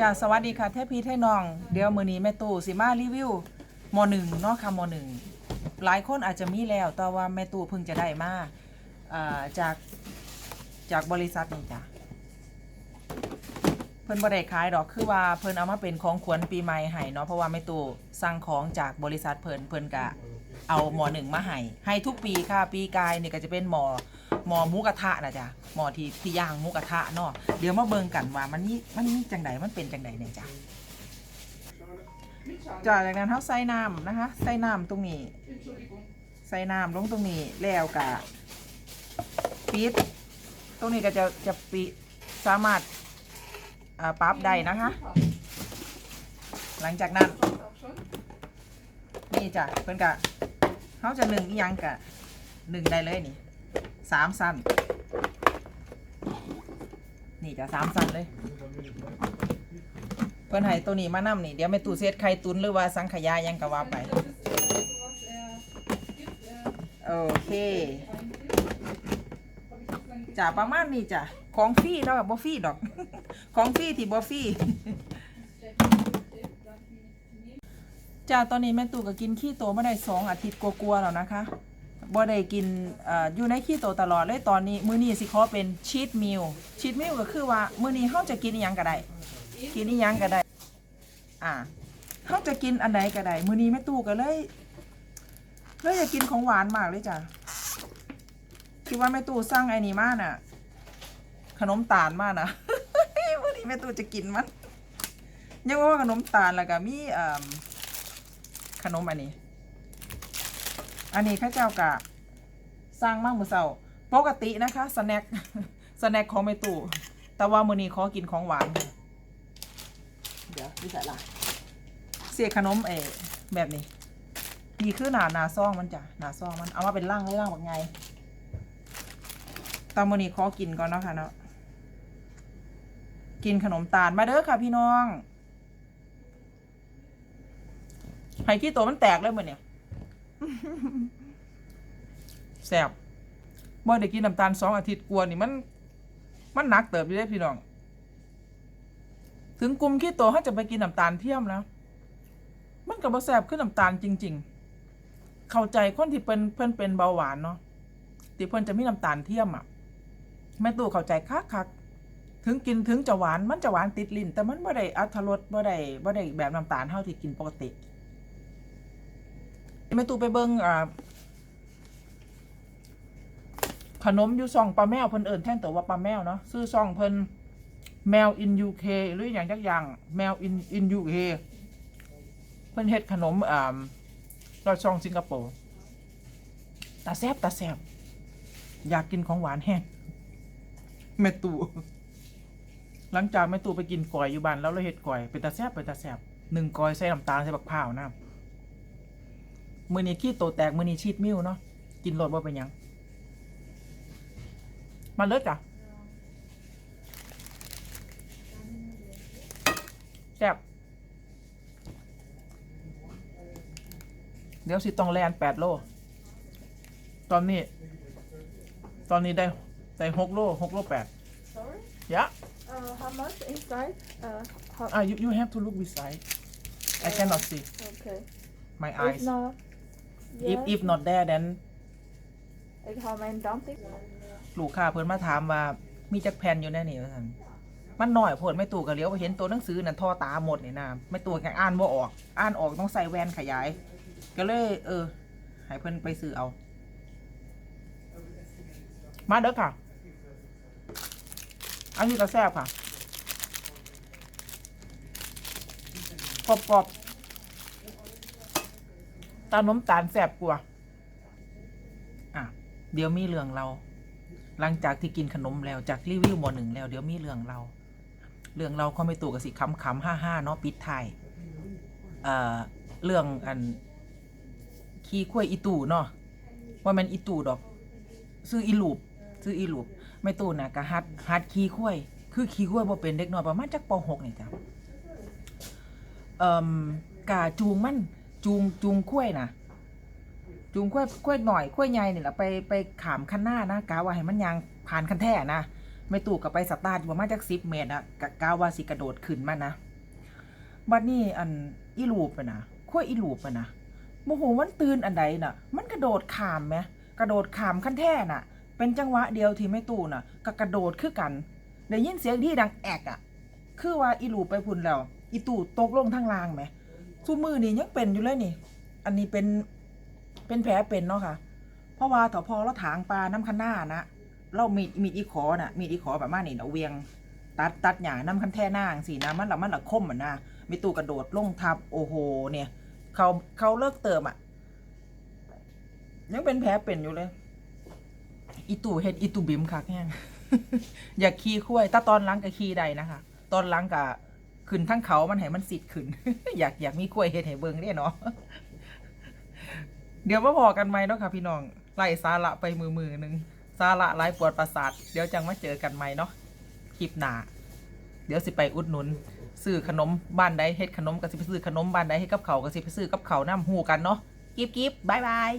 จ้าสวัสดีค่ะเทพพีเทน้อง เดี๋ยวมือนี้แม่ตู่สิมารีวิวมหนึ่งเนาะค่ะมหนึ่งหลายคนอาจจะมีแล้ว แต่ว่าแม่ตู่เพิ่งจะได้มาจากจากบริษัทนี่จ้ะเพิ่นบ่ได้ขายดอกคือว่าเพิ่นเอามาเป็นของขวัญปีใหม่ให้เนาะเพราะว่าแม่ตู่สั่งของจากบริษัทเพิ่นเพิ่นกะเอาหมอหนึ่งมาให้ให้ทุกปีค่ะปีกายนี่ก็จะเป็นหมอ หมอหมูกระทะนะจ๊ะหมอที่ที่ย่างหมูกระทะเนาะเดี๋ยวมาเบิ่งกันว่ามันมีมันมีจังใดมันเป็นจังใดเนี่ยจ้ะจากนั้นเขาใส่น้ำนะคะ ใส่น้ำตรงนี้ ใส่น้ำลงตรงนี้แล้วกะปิด ตรงนี้ก็จะจะปิดสามารถปรับได้นะคะ หลังจากนั้น นี่จ้ะเพื่อนกะเขาจะหนึ่งอียังกะหนึ่งได้เลยนี่ สามสั้น นี่จะสามสั้นเลย เพื่อนให้ตัวนี้มานำนี่ เดี๋ยวไม่ตู้เซตไข่ตุนหรือว่าสังขยายังกะว่าไป โอเคจ้ะประมาณนี้จ้ะของฟรีเนาะบ่ฟรีดอก ของฟรีที่บ่ฟรีจ้าตอนนี้แม่ตู่ก็กินขี้โตมาได้สองอาทิตย์กลัวๆแล้วนะคะ บ่ได้กินเอ่ออยู่ในขี้โตตลอดเลยตอนนี้มื้อนี้สิขอเป็นชีทมิลชีทมิลก็คือว่ามื้อนี้เฮาจะกินอีหยังก็ได้กินอีหยังก็ได้อ่าเฮาจะกินอันใดก็ได้มื้อนี้แม่ตู่ก็เลยเลยอยากกินของหวานมากเลยจ้ะคิดว่าแม่ตู่สั่งไอ้นี่มาน่ะ ขนมตาลมานะมื้อนี้แม่ตู่จะกินมันยังว่าขนมตาลแล้วก็มีเอ่อขนมอันนี้ อันนี้ข้าเจ้ากะสร้างมากมือเสาปกตินะคะสแน็คสแน็คของไม่ตู่แต่ว่ามือนี้ขอกินของหวานเดี๋ยวนี่ใส่ละเสียขนมเอแบบนี้นี่คือหนาหนาซองมันจ้ะหนาซองมันเอามาเป็นร่างร่างแบบไงตามมือนี้ขอกินก่อนเนาะค่ะเนาะกินขนมตาลมาเด้อค่ะพี่น้องไห้ขี้ตัวมันแตกเลยเหมือนเนี่ย แสบเมื่ได้กินน้ำตาลสองอาทิตย์กวนนี่มัน มันหนักเติบอยู่ได้พี่น้อง ถึงกลุ่มขี้ตัวเขาจะไปกินน้ำตาลเทียมแล้ว มันกับแสบขึ้นน้ำตาลจริง ๆ เข้าใจคนที่เป็นเพื่อนเป็นเบาหวานเนาะที่เพื่อนจะมีน้ำตาลเทียมอะแม่ตู่เข้าใจคักคักถึงกินถึงจะหวานมันจะหวานติดลิ้นแต่มันบ่ได้อัตรสบ่ได้บ่ได้แบบน้ำตาลเท่าที่กินปกติ แม่ตูไปเบิ่งอ่าขนมอยู่ซองปลาแมวเพิ่นเอิ้นแท่นตัวว่าปลาแมวเนาะซื้อซองเพิ่นแมวอินยูเคหรืออย่างจักอย่างแมวอินอินยูเคเพิ่นเฮ็ดขนมอ่าลอดช่องสิงคโปร์ตาแซบตาแซบอยากกินของหวานแห้งแม่ตู่หลังจากแม่ตู่ไปกินก่อยอยู่บ้านแล้วเราเฮ็ดก่อยเป็นตาแซบเป็นตาแซบหนึ่งก่อยใส่น้ำตาลใส่บักพร้าวน้ำ มือนี้ขี้โตแตกมือนี้ชีดมิ้วเนาะกินรสว่าเป็นหยัง มาเลิศจ้ะแซ่บเดี๋ยวสิต้องแลนแปดโล ตอนนี้ ตอนนี้ได้ได้หกโลหกโลแปด Sorry? ยะ Uh, how much inside? Uh, how, อะ you you have to look beside I cannot see okay. my If eyes not, if yes. if not there then Like how many dumpling? ลูกค้าเพิ่นมาถามว่ามีจักแผ่นอยู่แน่นี่ว่าซั่นมันน้อยโพดไม่ตู่ก็เลี้ยวไปเห็นตัวหนังสือนั่นท่อตาหมดนี่นะไม่ตู่ก็อ่านบ่ออก อ่านออกต้องใส่แว่นขยาย ก็เลย เออให้เพิ่นไปซื้อเอา มาเด้อค่ะ อันนี้ก็แซ่บค่ะกรอบๆ ตาน้ำตาลแซ่บกว่าอะเดี๋ยวมีเรื่องเรา หลังจากที่กินขนมแล้วจากรีวิวหมอหนึ่งแล้วเดี๋ยวมีเรื่องเรา เรื่องเราเขาไม่ตู่กับสิคำคำห้าห้าเนาะปิดท้ายเอ่อเรื่องอันขี้ข้วยอีตู่เนาะว่ามันอีตู่ดอก ซื้ออีลูปซื้ออีลูปไม่ตู่น่ะก็ฮัดฮัดขี้ข้วยคือขี้ข้วยบ่เป็นเด็กน้อยประมาณจักป .6 นี่จ้ะเอ่มกาจูงมัน จูงจูงข้วยนะจูงข้วยข้วยหน่อยข้วยใหญ่เนี่แหละไปไปขามคันหน้านะกาว่าให้มันยางผ่านคันแท่นะไม่ตู่กับไปสตาร์ทอยู่ประมาณจักสิบเมตรอะกะกาว่าสิกระโดดขึ้นมานะบัดนี้อันอีลูปนะขั้วอีลูปนะโมโหมันตื่นอันใดน่ะ มันกระโดดขามไหมกระโดดขามขั้นแท่น่ะ เป็นจังหวะเดียวที่ไม่ตู้น่ะก็กระโดดคือกันได้ยินเสียงที่ดังแอกอะ คือว่าอีลูปไปพุ่นแล้ว อีตู่ตกลงทางล่างไหม ซูมือนี่ยังเป็นอยู่เลยนี่ อันนี้เป็นเป็นแผลเป็นเนาะค่ะ เพราะว่าถ้าพอเราถางปลาน้ำคันหน้านะเรามีดมีดอีขอน่ะมีดอีขอแบบมานี่เนาะเวียง ตัดตัดหญ้าน้ำคันแท่หน้างสีนะมันละมันละคมเหมือนนะมีตู้กระโดดลงทับโอ้โหเนี่ยเขาเขาเลิกเติมอะยังเป็นแผลเป็นอยู่เลย อีตู่เฮ็ดอีตู่บิมคักแห้งอยากขี่คุ้ยถ้าตอนล้างก็ขี่ได้นะคะ ตอนล้างก็ ขึ้นทั้งเขามันให้มันสิทธิ์ขึ้น อยากอยากมีกล้วยเฮ็ดให้เบิ่งเนี่ยเนาะเดี๋ยวมาพอกันไหมเนาะค่ะพี่น้องไล่สาระไปมือมือหนึ่งสาระไล่ปวดประสาท เดี๋ยวจังมาเจอกันไหมเนาะคลิปหนาเดี๋ยวสิไปอุดหนุนซื้อขนมบ้านใดเฮ็ดขนมก็สิไปซื้อขนมบ้านใดให้กับเขาวก็สิไปซื้อกับเขาน้ำหูกันเนาะกิบกิบบายบาย